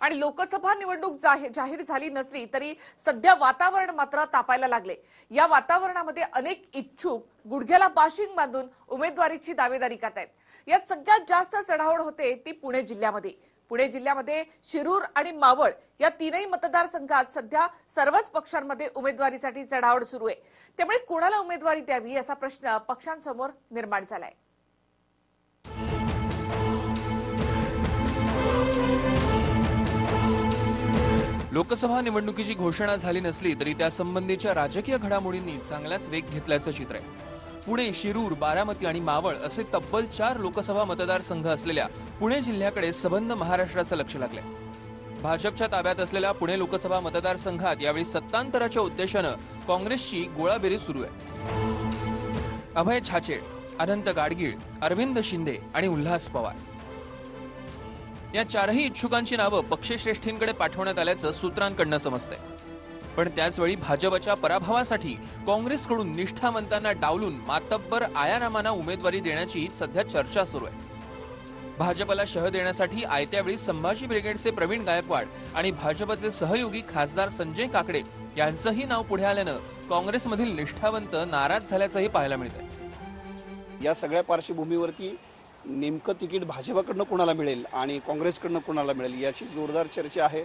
आणि लोकसभा निवडणूक जाहीर जाहीर झाली नसली तरी सध्या वातावरण मात्र तापायला लागले. या वातावरणामध्ये अनेक इच्छुक गुडघ्याला बाशिंग बांधून उमेदवारीची दावेदारी करतायत. यात सगळ्यात जास्त चढावड होते ती पुणे जिल्ह्यामध्ये. पुणे जिल्ह्यामध्ये शिरूर आणि मावळ या तीनही मतदारसंघात सध्या सर्वच पक्षांमध्ये उमेदवारीसाठी चढावड सुरू आहे. त्यामुळे कोणाला उमेदवारी द्यावी असा प्रश्न पक्षांसमोर निर्माण झालाय. लोकसभा निवडणुकीची घोषणा झाली नसली तरी त्यासंबंधीच्या राजकीय घडामोडींनी चांगलाच वेग घेतल्याचं चित्र आहे. पुणे शिरूर बारामती आणि मावळ असे तब्बल चार लोकसभा मतदारसंघ असलेल्या पुणे जिल्ह्याकडे सबंध महाराष्ट्राचं लक्ष लागलंय. भाजपच्या ताब्यात असलेल्या पुणे लोकसभा मतदारसंघात यावेळी सत्तांतराच्या उद्देशानं काँग्रेसची गोळाबेरीज सुरू आहे. अभय छाचेड अनंत गाडगीळ अरविंद शिंदे आणि उल्हास पवार. या चारही इच्छुकांची नावं पक्षश्रेष्ठींकडे पाठवण्यात आल्याचं सूत्रांकडनं समजतंय. पण त्याचवेळी भाजपच्या पराभवासाठी काँग्रेसकडून निष्ठावंतांना डावलून मातब्बर आयारामांना उमेदवारी देण्याची सध्या चर्चा सुरू आहे. भाजपला शह देण्यासाठी आयत्यावेळी संभाजी ब्रिगेडचे प्रवीण गायकवाड आणि भाजपचे सहयोगी खासदार संजय काकडे यांचंही नाव पुढे आल्यानं काँग्रेसमधील निष्ठावंत नाराज झाल्याचंही पाहायला मिळत या सगळ्या पार्श्वभूमीवरती नेमकं तिकीट भाजपाकडनं कोणाला मिळेल आणि काँग्रेसकडनं कोणाला मिळेल याची जोरदार चर्चा आहे.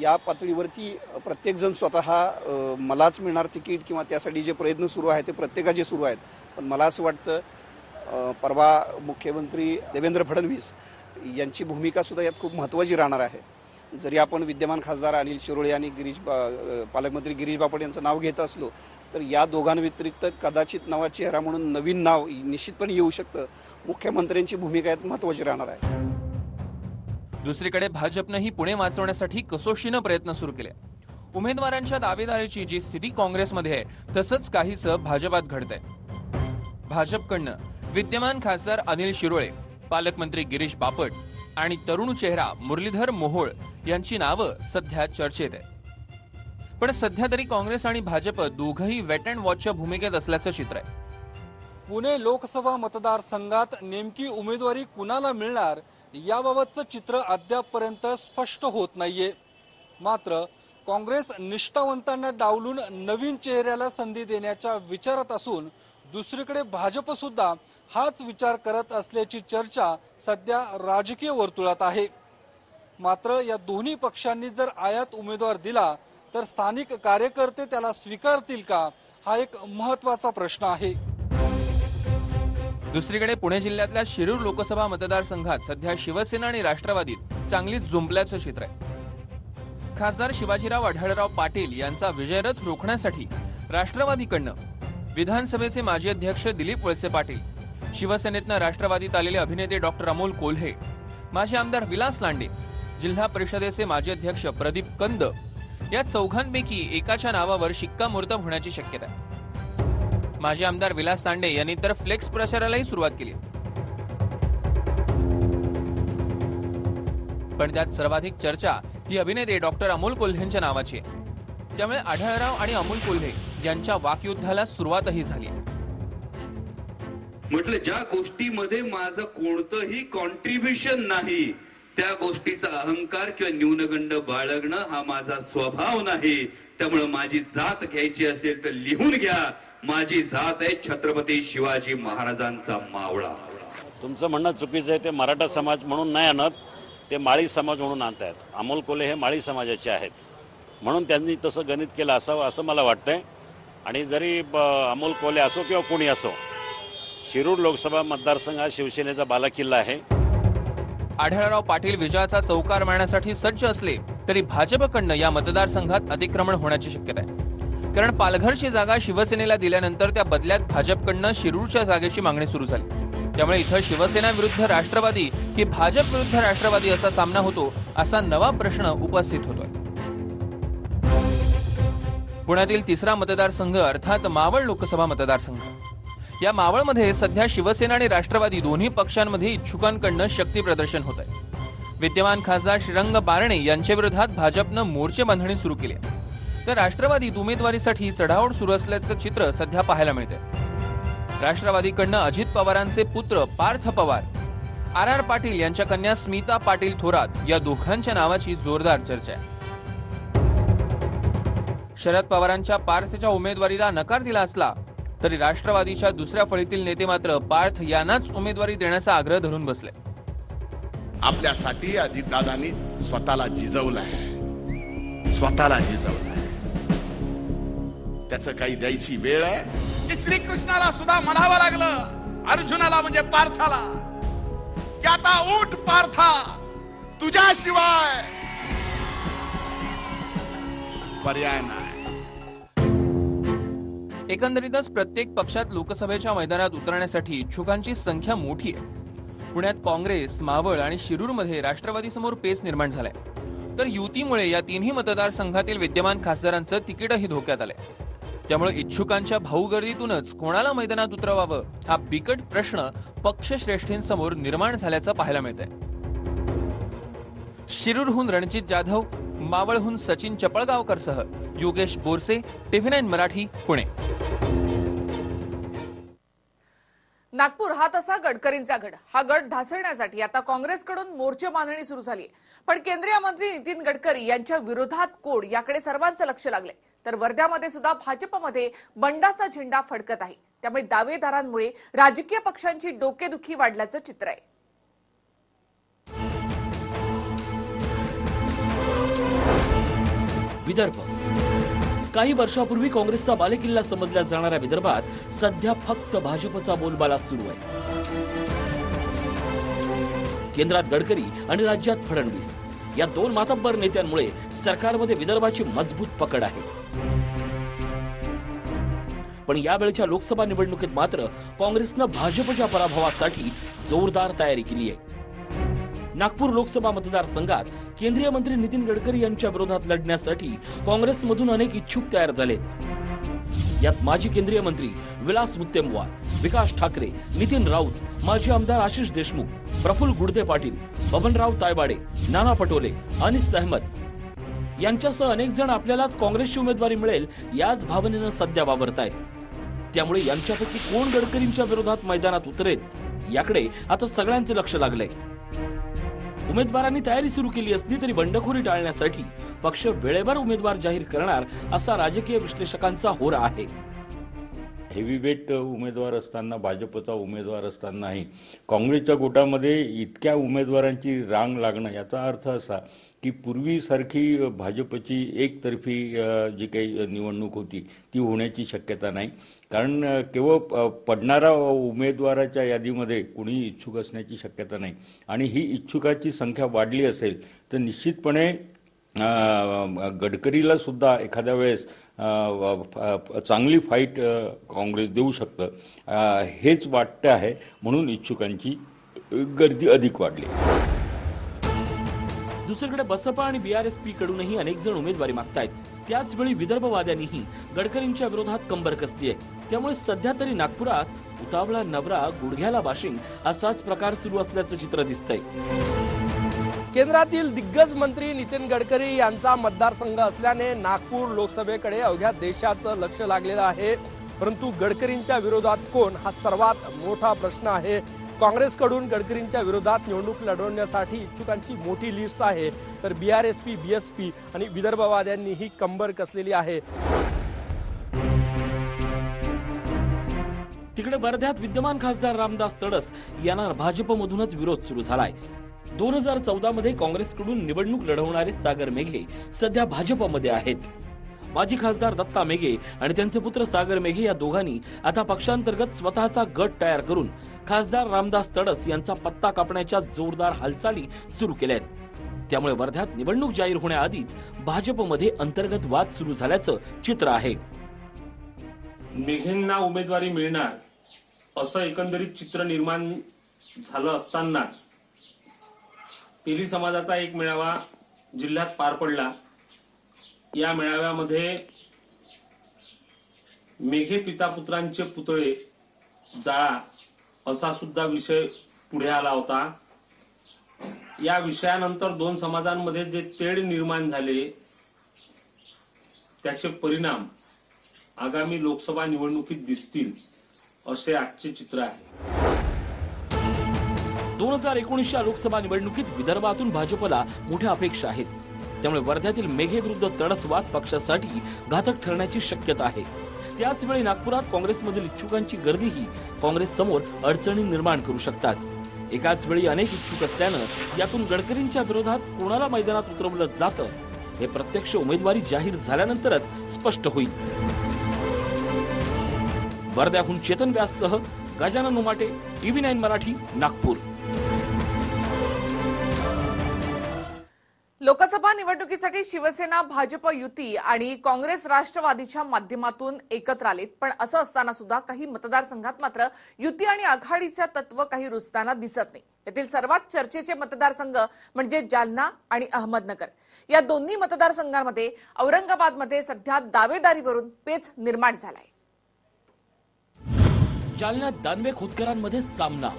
या पातळीवरती प्रत्येकजण स्वतः मलाच मिळणार तिकीट किंवा त्यासाठी जे प्रयत्न सुरू आहेत ते प्रत्येकाचे सुरू आहेत. पण मला असं वाटतं परवा मुख्यमंत्री देवेंद्र फडणवीस यांची भूमिका सुद्धा यात खूप महत्त्वाची राहणार आहे. जरी आपण विद्यमान खासदार अनिल शिरोळे आणि गिरीश पालकमंत्री गिरीश बापट यांचं नाव घेत असलो तर या दोघांव्यतिरिक्त कदाचित नवा चेहरा म्हणून नवीन नाव निश्चितपणे येऊ शकतं. मुख्यमंत्र्यांची भूमिका यात महत्त्वाची राहणार आहे. दुसरीकडे भाजपनंही पुणे वाचवण्यासाठी कसोशीनं प्रयत्न सुरू केले. उमेदवारांच्या दावेदारीची जी स्थिती काँग्रेसमध्ये आहे तसंच काहीसं भाजपात घडतंय. भाजपकडनं विद्यमान खासदार अनिल शिरोळे पालकमंत्री गिरीश बापट आणि तरुण चेहरा मुरलीधर मोहोळ यांची नावं सध्या चर्चेत आहे पण सध्या तरी काँग्रेस आणि भाजप दोघंही वेट अँड वॉचच्या भूमिकेत असल्याचं चित्र आहे. पुणे लोकसभा मतदारसंघात नेमकी उमेदवारी कुणाला मिळणार याबाबतचं चित्र अद्यापपर्यंत स्पष्ट होत नाहीये. मात्र काँग्रेस निष्ठावंतांना डावलून नवीन चेहऱ्याला संधी देण्याच्या विचारात असून दुसरीकडे भाजप सुद्धा हाच विचार करत असल्याची चर्चा सध्या राजकीय वर्तुळात आहे. मात्र या दोन्ही पक्षांनी जर आयात उमेदवार दिला तर स्थानिक कार्यकर्ते त्याला स्वीकारतील का हा एक महत्त्वाचा प्रश्न आहे. दुसरीकडे पुणे जिल्ह्यातल्या शिरूर लोकसभा मतदारसंघात सध्या शिवसेना आणि राष्ट्रवादीत चांगलीच जुंपल्याचं क्षेत्र आहे. खासदार शिवाजीराव आढळराव पाटील यांचा विजयरथ रोखण्यासाठी राष्ट्रवादीकडनं विधानसभेचे माजी अध्यक्ष दिलीप वळसे पाटील शिवसेनेतनं राष्ट्रवादीत आलेले अभिनेते डॉक्टर अमोल कोल्हे माजी आमदार विलास लांडे जिल्हा परिषदेचे माजी अध्यक्ष प्रदीप कंद या चौघांपैकी एकाच्या नावावर शिक्कामोर्तब होण्याची शक्यता आहे. माजी आमदार विलास तांडे यांनी तर फ्लेक्स प्रचारालाही सुरुवात केली. पण त्यात सर्वाधिक चर्चा ही अभिनेते डॉक्टर अमोल कोल्हेंच्या नावाची आहे. त्यामुळे आढळराव आणि अमोल कोल्हे यांच्या वाकयुद्धाला सुरुवातही झाली. म्हटलं ज्या गोष्टीमध्ये माझं कोणतंही कॉन्ट्रीब्युशन नाही त्या गोष्टीचा अहंकार किंवा न्यूनगंड बाळगणं हा माझा स्वभाव नाही. त्यामुळे माझी जात घ्यायची असेल तर लिहून घ्या. माझी जात आहे छत्रपती शिवाजी महाराजांचा मावळा. तुमचं म्हणणं चुकीचं आहे ते मराठा समाज म्हणून नाही आणत ते माळी समाज म्हणून आणतायत. अमोल कोले हे माळी समाजाचे आहेत. म्हणून त्यांनी तसं गणित केलं असावं असं मला वाटतंय. आणि जरी ब- अमोल कोले असो किंवा कोणी असो शिरूर लोकसभा मतदारसंघ हा शिवसेनेचा बालाकिल्ला आहे. आढळराव पाटील विजयाचा चौकार मारण्यासाठी सज्ज असले तरी भाजपकडनं या मतदारसंघात अतिक्रमण होण्याची शक्यता आहे. कारण पालघरची जागा शिवसेनेला दिल्यानंतर त्या बदल्यात भाजपकडनं शिरूरच्या जागेची मागणी सुरू झाली. त्यामुळे इथं शिवसेना विरुद्ध राष्ट्रवादी की भाजप विरुद्ध राष्ट्रवादी असा सामना होतो असा नवा प्रश्न उपस्थित होतोय. पुण्यातील तिसरा मतदारसंघ अर्थात मावळ लोकसभा मतदारसंघ. या मावळमध्ये सध्या शिवसेना आणि राष्ट्रवादी दोन्ही पक्षांमध्ये इच्छुकांकडनं शक्ती प्रदर्शन होत आहे विद्यमान खासदार श्रीरंग बारणे यांच्या विरोधात भाजपनं मोर्चे बांधणी सुरू केली आहे. तर राष्ट्रवादीत उमेदवारीसाठी चढाओढ सुरू असल्याचं चित्र सध्या पाहायला मिळतंय. राष्ट्रवादीकडनं अजित पवारांचे पुत्र पार्थ पवार आर आर पाटील यांच्या कन्या स्मिता पाटील थोरात या दोघांच्या नावाची जोरदार चर्चा आहे. शरद पवारांच्या पार्थच्या उमेदवारीला नकार दिला असला तरी राष्ट्रवादीच्या दुसऱ्या फळीतील नेते मात्र पार्थ यांनाच उमेदवारी देण्याचा आग्रह धरून बसले. आपल्यासाठी अजितदादांनी स्वतःला जिजवलंय. स्वतःला जिजवलंय. त्याचं काही द्यायची वेळ आहे? की श्रीकृष्णाला सुद्धा म्हणावं लागलं. अर्जुनाला म्हणजे पार्थाला. की आता उठ पार्था. तुझ्याशिवाय. पर्याय नाही. एकंदरीतच प्रत्येक पक्षात लोकसभेच्या मैदानात उतरण्यासाठी इच्छुकांची संख्या मोठी आहे. पुण्यात काँग्रेस मावळ आणि शिरूरमध्ये राष्ट्रवादीसमोर पेच निर्माण झालाय. तर युतीमुळे या तिन्ही मतदारसंघातील विद्यमान खासदारांचं तिकीटही धोक्यात आलंय. त्यामुळे इच्छुकांच्या भाऊगर्दीतूनच कोणाला मैदानात उतरवावं हा बिकट प्रश्न पक्षश्रेष्ठींसमोर निर्माण झाल्याचं पाहायला मिळतंय. शिरूरहून रणजित जाधव मावळहून सचिन चपळगावकरसह योगेश बोरसे टीव्ही नाईन मराठी पुणे. नागपूर हा तसा गडकरींचा गड. हा गड ढासळण्यासाठी आता काँग्रेसकडून मोर्चे बांधणी सुरू झाली पण केंद्रीय मंत्री नितीन गडकरी यांच्या विरोधात कोड याकडे सर्वांचं लक्ष लागलंय. तर वर्ध्यामध्ये सुद्धा भाजपमध्ये बंडाचा झेंडा फडकत आहे. त्यामुळे दावेदारांमुळे राजकीय पक्षांची डोकेदुखी वाढल्याचं चित्र आहे. विदर्भ. काही वर्षापूर्वी काँग्रेसचा बालेकिल्ला समजल्या जाणाऱ्या विदर्भात सध्या फक्त भाजपचा बोलबाला सुरू आहे. केंद्रात गडकरी आणि राज्यात फडणवीस. या दोन मातब्बर नेत्यांमुळे सरकारमध्ये विदर्भाची मजबूत पकड आहे. पण यावेळच्या लोकसभा निवडणुकीत मात्र काँग्रेसनं भाजपच्या पराभवासाठी जोरदार तयारी केली आहे. नागपूर लोकसभा मतदारसंघात केंद्रीय मंत्री नितीन गडकरी यांच्या विरोधात लढण्यासाठी काँग्रेसमधून अनेक इच्छुक तयार झालेत. यात माजी केंद्रीय मंत्री विलास मुत्तेमवार विकास ठाकरे नितीन राऊत माजी आमदार आशिष देशमुख प्रफुल्ल गुडदे पाटील बबनराव तायबाडे नाना पटोले अनिस अहमद. यांच्यासह अनेक जण आपल्यालाच काँग्रेसची उमेदवारी मिळेल याच भावनेनं सध्या वावरत आहेत त्यामुळे यांच्यापैकी कोण गडकरींच्या विरोधात मैदानात उतरेल? याकडे आता सगळ्यांचे लक्ष लागलंय. उमेदवारांनी तयारी सुरू केली असली तरी बंडखोरी टाळण्यासाठी पक्ष वेळेवर उमेदवार जाहीर करणार असा राजकीय विश्लेषकांचा होरा आहे. हेवीवेट उमेदवार असताना भाजपचा उमेदवार असतानाही काँग्रेसच्या गोटामध्ये इतक्या उमेदवारांची रांग लागणं याचा अर्थ असा की पूर्वीसारखी भाजपची एकतर्फी जी काही निवडणूक होती ती होण्याची शक्यता नाही. कारण केवळ पडणारा उमेदवाराच्या यादीमध्ये कुणी इच्छुक असण्याची शक्यता नाही. आणि ही इच्छुकाची संख्या वाढली असेल तर निश्चितपणे गडकरीला सुद्धा एखाद्या वेळेस चांगली फाईट काँग्रेस देऊ शकतं. हेच वाटतं आहे म्हणून इच्छुकांची गर्दी अधिक वाढली. दुसरीकडे बसपा आणि बीआरएसपी कडूनही अनेक जण उमेदवारी मागतायत. त्याचवेळी विदर्भवाद्यांनीही गडकरींच्या विरोधात कंबर कसली आहे त्यामुळे सध्या तरी नागपुरात उतावळा नवरा गुडघ्याला बाशिंग असाच प्रकार सुरू असल्याचं चित्र दिसतंय. केंद्रातील दिग्गज मंत्री नितीन गडकरी यांचा मतदारसंघ असल्याने नागपूर लोकसभेकडे अवघ्या देशाचं लक्ष लागलेलं आहे. परंतु गडकरींच्या विरोधात कोण? हा सर्वात मोठा प्रश्न आहे. काँग्रेसकडून गडकरींच्या विरोधात निवडणूक लढवण्यासाठी इच्छुकांची मोठी लिस्ट आहे. तर B R S P B S P आणि विदर्भवाद्यांनीही कंबर कसलेली आहे. तिकडे वर्ध्यात विद्यमान खासदार रामदास तडस यांना भाजपमधूनच विरोध सुरू झालाय. दोन हजार चौदा मध्ये काँग्रेसकडून निवडणूक लढवणारे सागर मेघे सध्या भाजपमध्ये आहेत. माजी खासदार दत्ता मेघे आणि त्यांचे पुत्र सागर मेघे या दोघांनी आता पक्षांतर्गत स्वतःचा गट तयार करून खासदार रामदास तडस यांचा पत्ता कापण्याच्या जोरदार हालचाली सुरू केल्या आहेत त्यामुळे वर्ध्यात निवडणूक जाहीर होण्याआधीच भाजपमध्ये अंतर्गत वाद सुरू झाल्याचं चित्र आहे. मेघेंना उमेदवारी मिळणार असं एकंदरीत चित्र निर्माण झालं असतानाच तेली समाजाचा एक मेळावा जिल्ह्यात पार पडला. या मेळाव्यामध्ये मेघे पिता पुत्रांचे पुतळे जाळा असा सुद्धा विषय पुढे आला होता. या विषयानंतर दोन समाजांमध्ये जे तेढ निर्माण झाले त्याचे परिणाम आगामी लोकसभा निवडणुकीत दिसतील असे आजचे चित्र आहे. दोन हजार एकोणीसच्या लोकसभा निवडणुकीत विदर्भातून भाजपला मोठ्या अपेक्षा आहेत. त्यामुळे वर्ध्यातील मेघे विरुद्ध तडसवाद पक्षासाठी घातक ठरण्याची शक्यता आहे. त्याचवेळी नागपुरात काँग्रेसमधील इच्छुकांची गर्दीही काँग्रेस समोर अडचणी निर्माण करू शकतात. एकाच वेळी अनेक इच्छुक असल्यानं यातून गडकरींच्या विरोधात कोणाला मैदानात उतरवलं जातं हे प्रत्यक्ष उमेदवारी जाहीर झाल्यानंतरच स्पष्ट होईल. वर्ध्याहून चेतन व्याससह गजानन उमाटे टीव्ही नाईन मराठी नागपूर. लोकसभा निवडणुकीसाठी शिवसेना भाजप युती आणि काँग्रेस राष्ट्रवादीच्या माध्यमातून एकत्र आलेत. पण असं असताना सुद्धा काही मतदारसंघात मात्र युती आणि आघाडीचा तत्व काही रुजताना दिसत नाही. यातील सर्वात चर्चेचे मतदारसंघ म्हणजे जालना आणि अहमदनगर. या दोन्ही मतदारसंघांमध्ये औरंगाबादमध्ये सध्या दावेदारीवरून पेच निर्माण झालाय. जालन्यात दानवे खोतकरांमध्ये सामना.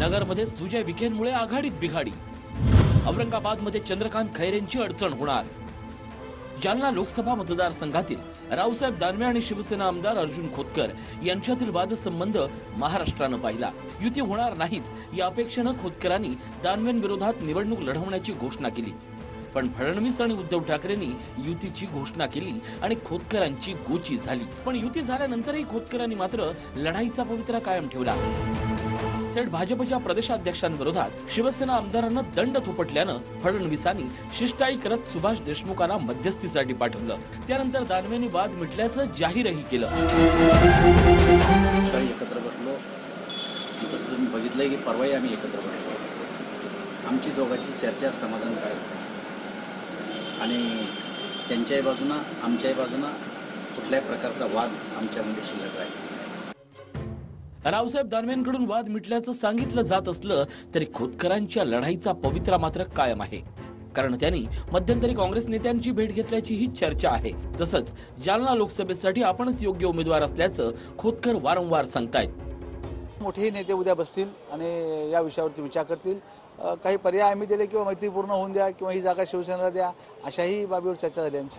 नगरमध्ये सुजय विखेंमुळे आघाडीत बिघाडी. औरंगाबादमध्ये चंद्रकांत खैरेंची अडचण होणार. जालना लोकसभा मतदारसंघातील रावसाहेब दानवे आणि शिवसेना आमदार अर्जुन खोतकर यांच्यातील वादसंबंध महाराष्ट्रानं पाहिला. युती होणार नाहीच या अपेक्षेनं खोतकरांनी दानवेंविरोधात निवडणूक लढवण्याची घोषणा केली. पण फडणवीस आणि उद्धव ठाकरेंनी युतीची घोषणा केली आणि खोतकरांची गोची झाली. पण युती झाल्यानंतरही खोतकरांनी मात्र लढाईचा पवित्रा कायम ठेवला. थेट भाजपच्या प्रदेशाध्यक्षांविरोधात शिवसेना आमदारांना दंड थोपटल्यानं फडणवीसांनी शिष्टाई करत सुभाष देशमुखांना मध्यस्थीसाठी पाठवलं. त्यानंतर दानवेंनी वाद मिटल्याचं जाहीरही केलं. एकत्र बसलो. तसं तुम्ही बघितलंय की परवाही आम्ही एकत्र बसलो. आमची दोघांची चर्चा समाधानकारक. आणि त्यांच्याही बाजूनं आमच्याही बाजूनं कुठल्याही प्रकारचा वाद आमच्यामध्ये शिल्लक राहील. रावसाहेब दानवेंकडून वाद मिटल्याचं सांगितलं जात असलं तरी खोतकरांच्या लढाईचा पवित्रा मात्र कायम आहे. कारण त्यांनी मध्यंतरी काँग्रेस नेत्यांची भेट घेतल्याची ही चर्चा आहे. तसंच जालना लोकसभेसाठी आपणच योग्य उमेदवार असल्याचं खोतकर वारंवार सांगतायत. मोठेही नेते उद्या बसतील आणि या विषयावरती विचार करतील. काही पर्याय आम्ही दिले किंवा मैत्रीपूर्ण होऊन द्या किंवा ही जागा शिवसेनेला द्या अशाही बाबीवर चर्चा झाली आमची.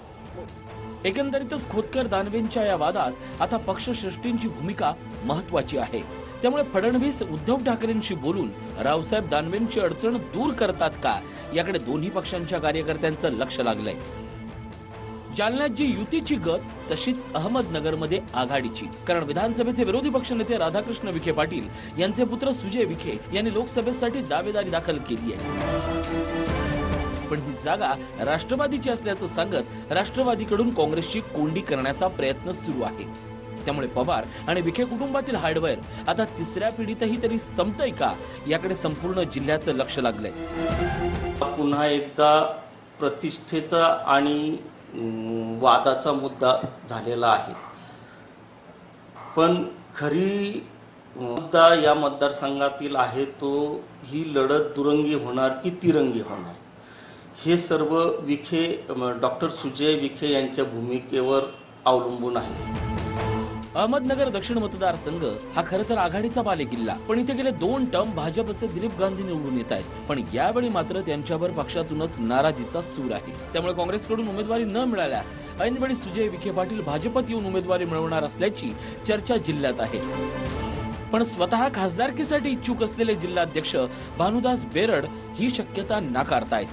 एकंदरीतच खोतकर दानवेंच्या या वादात आता पक्षश्रेष्ठींची भूमिका महत्वाची आहे. त्यामुळे फडणवीस उद्धव ठाकरेंशी बोलून रावसाहेब दानवेंची अडचण दूर करतात का? याकडे दोन्ही पक्षांच्या कार्यकर्त्यांचं लक्ष लागलंय. जालन्यात जी युतीची गत तशीच अहमदनगरमध्ये आघाडीची. कारण विधानसभेचे विरोधी पक्षनेते राधाकृष्ण विखे पाटील यांचे पुत्र सुजय विखे यांनी लोकसभेसाठी दावेदारी दाखल केली आहे. पण ही जागा राष्ट्रवादीची असल्याचं सांगत राष्ट्रवादीकडून काँग्रेसची कोंडी करण्याचा प्रयत्न सुरू आहे. त्यामुळे पवार आणि विखे कुटुंबातील हार्डवेअर आता तिसऱ्या पिढीतही तरी संपतय का? याकडे संपूर्ण जिल्ह्याचं लक्ष लागलंय. पुन्हा एकदा प्रतिष्ठेचा आणि वादाचा मुद्दा झालेला आहे. पण खरी मुद्दा या मतदारसंघातील आहे तो ही लढत दुरंगी होणार की तिरंगी होणार? हे सर्व विखे डॉक्टर सुजय विखे यांच्या भूमिकेवर अवलंबून आहे. अहमदनगर दक्षिण मतदारसंघ हा खर तर आघाडीचा बालेकिल्ला पण इथे गेले दोन टर्म भाजपचे दिलीप गांधी निवडून येत आहेत. पण यावेळी मात्र त्यांच्यावर पक्षातूनच नाराजीचा सूर आहे. त्यामुळे काँग्रेसकडून उमेदवारी न मिळाल्यास ऐनवेळी सुजय विखे पाटील भाजपत येऊन उमेदवारी मिळवणार असल्याची चर्चा जिल्ह्यात आहे. पण स्वतः खासदारकीसाठी इच्छुक असलेले जिल्हाध्यक्ष भानुदास बेरड ही शक्यता नाकारतायत.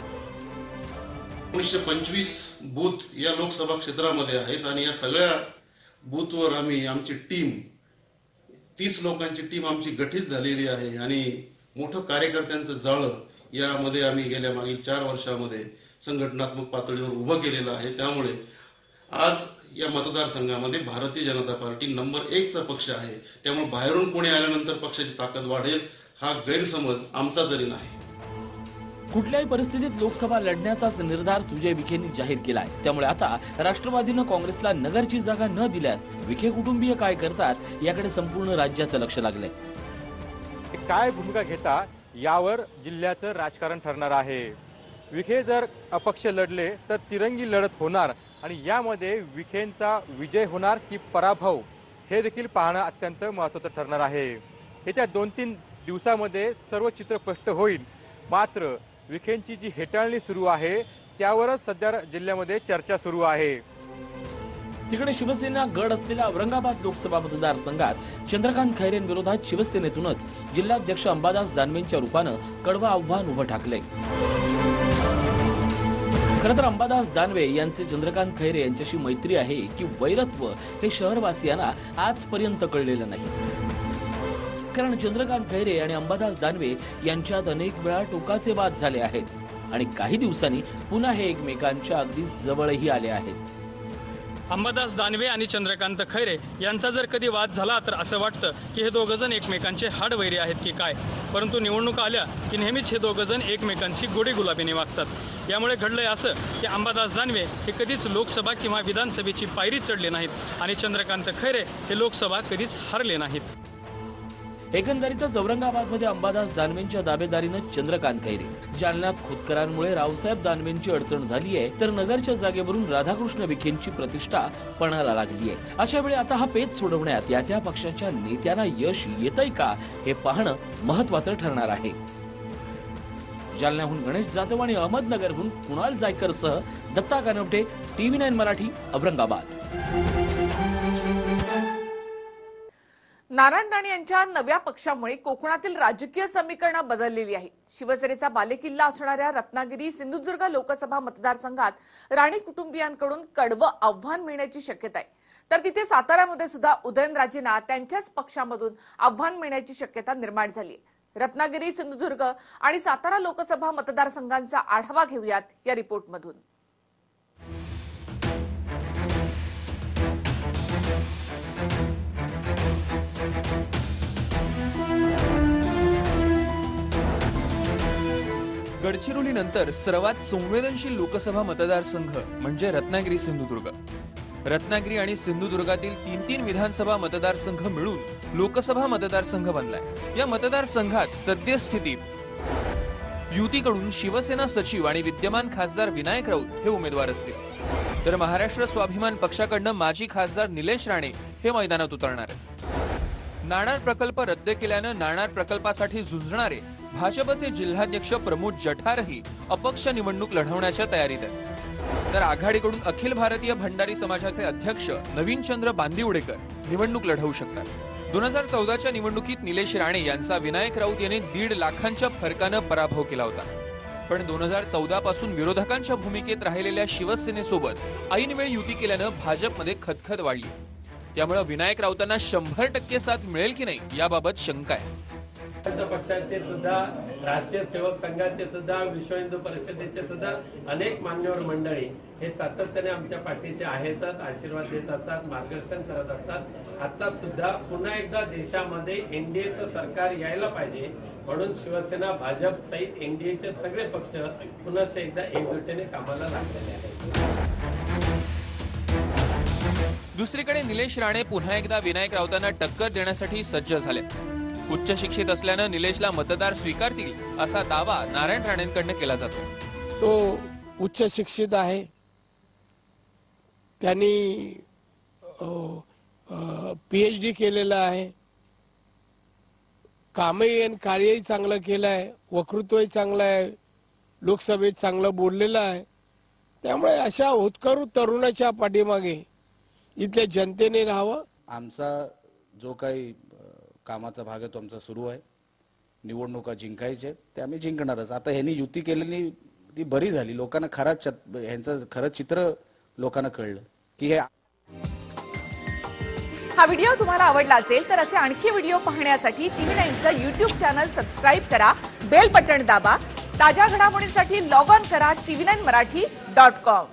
एकोणीसशे पंचवीस बूथ या लोकसभा क्षेत्रामध्ये आहेत आणि या सगळ्या बूथवर आम्ही आमची टीम तीस लोकांची टीम आमची गठीत झालेली आहे आणि मोठं कार्यकर्त्यांचं जाळं यामध्ये आम्ही गेल्या मागील चार वर्षामध्ये संघटनात्मक पातळीवर उभं केलेलं आहे. त्यामुळे आज या मतदारसंघामध्ये भारतीय जनता पार्टी नंबर एकचा पक्ष आहे. त्यामुळे बाहेरून कोणी आल्यानंतर पक्षाची ताकद वाढेल हा गैरसमज आमचा तरी नाही. कुठल्याही परिस्थितीत लोकसभा लढण्याचाच निर्धार सुजय विखेंनी जाहीर केलाय. त्यामुळे आता राष्ट्रवादीनं काँग्रेसला नगरची जागा न दिल्यास विखे कुटुंबीय काय करतात याकडे संपूर्ण राज्याचं लक्ष लागलंय. काय भूमिका घेता यावर जिल्ह्याचं राजकारण ठरणार आहे. विखे जर अपक्ष लढले तर तिरंगी लढत होणार आणि यामध्ये विखेंचा विजय होणार की पराभव हे देखील पाहणं अत्यंत महत्त्वाचं ठरणार आहे. येत्या दोन तीन दिवसामध्ये सर्व चित्र स्पष्ट होईल. मात्र विखेंची जी हेटाळणी सुरू आहे त्यावरच सध्या जिल्ह्यामध्ये चर्चा सुरू आहे. तिकडे शिवसेना गड असलेल्या औरंगाबाद लोकसभा मतदारसंघात चंद्रकांत खैरेंविरोधात शिवसेनेतूनच जिल्हाध्यक्ष अंबादास दानवेंच्या रूपानं कडवं आव्हान उभं ठाकलंय. खरं तर अंबादास दानवे यांचे चंद्रकांत खैरे यांच्याशी मैत्री आहे की वैरत्व हे शहरवासियांना आजपर्यंत कळलेलं नाही. कारण चंद्रकांत खैरे आणि अंबादास दानवे यांच्यात अनेक वेळा टोकाचे वाद झाले आहेत. आणि काही दिवसांनी पुन्हा हे एकमेकांच्या अगदी जवळही आले आहेत. अंबादास दानवे आणि चंद्रकांत खैरे यांचा जर कधी वाद झाला तर असं वाटतं की हे दोघंजण एकमेकांचे हाडवैरी आहेत की काय? परंतु निवडणुका आल्या की नेहमीच हे दोघंजण एकमेकांशी गोडी गुलाबीने वागतात. यामुळे घडलंय असं की अंबादास दानवे हे कधीच लोकसभा किंवा विधानसभेची पायरी चढले नाहीत आणि चंद्रकांत खैरे हे लोकसभा कधीच हरले नाहीत. एकंदरीतच औरंगाबादमध्ये अंबादास दानवेंच्या दावेदारीनं चंद्रकांत खैरे. जालन्यात खोतकरांमुळे रावसाहेब दानवेंची अडचण झाली आहे तर नगरच्या जागेवरून राधाकृष्ण विखेंची प्रतिष्ठा पणाला लागली आहे अशा वेळी आता हा पेच सोडवण्यात या त्या पक्षाच्या नेत्यांना यश येतंय का हे पाहणं महत्वाचं ठरणार आहे. जालन्याहून गणेश जाधव आणि अहमदनगरहून कुणाल जायकरसह दत्ता कानवटे टीव्ही नाईन मराठी औरंगाबाद. नारायण राणे यांच्या नव्या पक्षामुळे कोकणातील राजकीय समीकरणं बदललेली आहे शिवसेनेचा बालेकिल्ला असणाऱ्या रत्नागिरी सिंधुदुर्ग लोकसभा मतदारसंघात राणे कुटुंबियांकडून कडवं आव्हान मिळण्याची शक्यता आहे. तर तिथे साताऱ्यामध्ये सुद्धा उदयनराजेंना त्यांच्याच पक्षामधून आव्हान मिळण्याची शक्यता निर्माण झाली आहे. रत्नागिरी सिंधुदुर्ग आणि सातारा लोकसभा मतदारसंघांचा आढावा घेऊयात या रिपोर्टमधून. गडचिरोलीनंतर सर्वात संवेदनशील लोकसभा मतदारसंघ म्हणजे रत्नागिरी सिंधुदुर्ग. रत्नागिरी आणि सिंधुदुर्गातील तीन तीन विधानसभा मतदारसंघ मिळून लोकसभा मतदारसंघ बनलाय. या मतदारसंघात सद्यस्थितीत युतीकडून शिवसेना सचिव आणि विद्यमान खासदार विनायक राऊत हे उमेदवार असतील. तर महाराष्ट्र स्वाभिमान पक्षाकडनं माजी खासदार निलेश राणे हे मैदानात उतरणार आहेत. नाणार प्रकल्प रद्द केल्यानं नाणार प्रकल्पासाठी झुंजणारे भाजपचे जिल्हाध्यक्ष प्रमोद जठारही अपक्ष निवडणूक लढवण्याच्या तयारीत आहेत. तर आघाडीकडून अखिल भारतीय भंडारी समाजाचे अध्यक्ष नवीनचंद्र बांदिवडेकर निवडणूक लढवू शकतात. दोन हजार चौदाच्या निवडणुकीत निलेश राणे यांचा विनायक राऊत यांनी दीड लाखांच्या फरकानं पराभव केला होता. पण दोन हजार चौदा पासून विरोधकांच्या भूमिकेत राहिलेल्या शिवसेनेसोबत ऐनवेळ युती केल्यानं भाजपमध्ये खतखत वाढली. त्यामुळे विनायक राऊतांना शंभर टक्के साथ मिळेल की नाही याबाबत शंका आहे. पक्षाचे सुद्धा राष्ट्रीय सेवक संघाचे सुद्धा विश्व हिंदू परिषदेचे सुद्धा अनेक मान्यवर मंडळी हे सातत्याने आमच्या पाठीशी आहेतच आशीर्वाद देत असतात मार्गदर्शन करत असतात. आता सुद्धा पुन्हा एकदा देशामध्ये एनडीएचं सरकार यायला पाहिजे. म्हणून शिवसेना भाजप सहित एनडीएचे सगळे पक्ष पुन्हा एकदा एकजुटीने कामाला लागलेले आहेत. दुसरीकडे निलेश राणे पुन्हा एकदा विनायक राऊतांना टक्कर देण्यासाठी सज्ज झाले. उच्च शिक्षित असल्यानं निलेशला मतदार स्वीकारतील असा दावा नारायण राणेंकडनं केला जातो. तो उच्च शिक्षित आहे. त्यांनी पी एच डी केलेलं आहे. कामही आणि कार्यही चांगलं केलं आहे. वक्तृत्वही चांगलं आहे. लोकसभेत चांगलं बोललेलं आहे. त्यामुळे अशा उत्करू तरुणाच्या पाठीमागे इथल्या जनतेने राहावं. आमचा जो काही कामाचा भाग आहे तो आमचा सुरू आहे. निवडणुका जिंकायचे ते आम्ही जिंकणारच. आता ह्यांनी युती केलेली ती बरी झाली. लोकांना खरा ह्यांचं खरं चित्र लोकांना कळलं की हे हा व्हिडिओ तुम्हाला आवडला असेल तर असे आणखी व्हिडिओ पाहण्यासाठी टीव्ही नाईनचं युट्यूब चॅनल सबस्क्राईब करा बेल बटन दाबा ताज्या घडामोडींसाठी लॉग ऑन करा TV nine Marathi dot com.